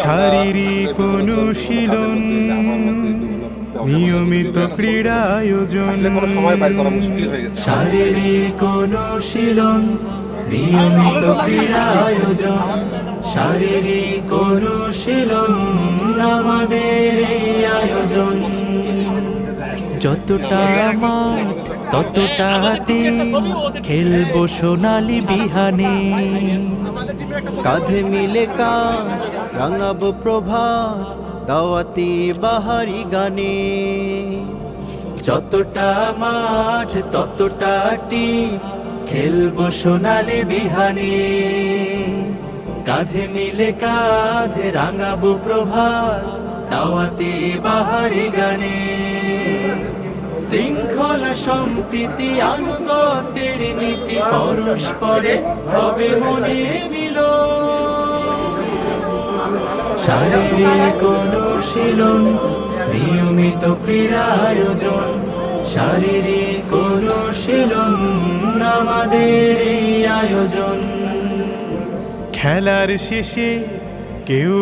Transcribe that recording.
শারীরিক অনুশীলন নিয়মিত ক্রীড়া আয়োজন শারীরিক অনুশীলন নিয়মিত ক্রীড়া আয়োজন শারীরিক অনুশীলন আমাদের আয়োজন। যতটা মাঠ ততটা টিম খেলব সোনালি বিহানে। কাঁধে মিলে কাঁধ, রাঙাবো প্রভাত, দাওয়াতি বাহারি গানে। যতটা মাঠ, ততটা টিম, খেলব সোনালি বিহানে। কাঁধে মিলে কাঁধে, রাঙাবো প্রভাত, দাওয়াতি বাহারি গানে। শৃঙ্খলা সম্প্রীতি আনুগত্যের নীতি পরস্পরে হবে মনে মিল শারীরিক অনুশীলন, নিয়মিত ক্রীড়া আয়োজন, শারীরিক অনুশীলন আমাদের এই আয়োজন। খেলার শেষে কেউ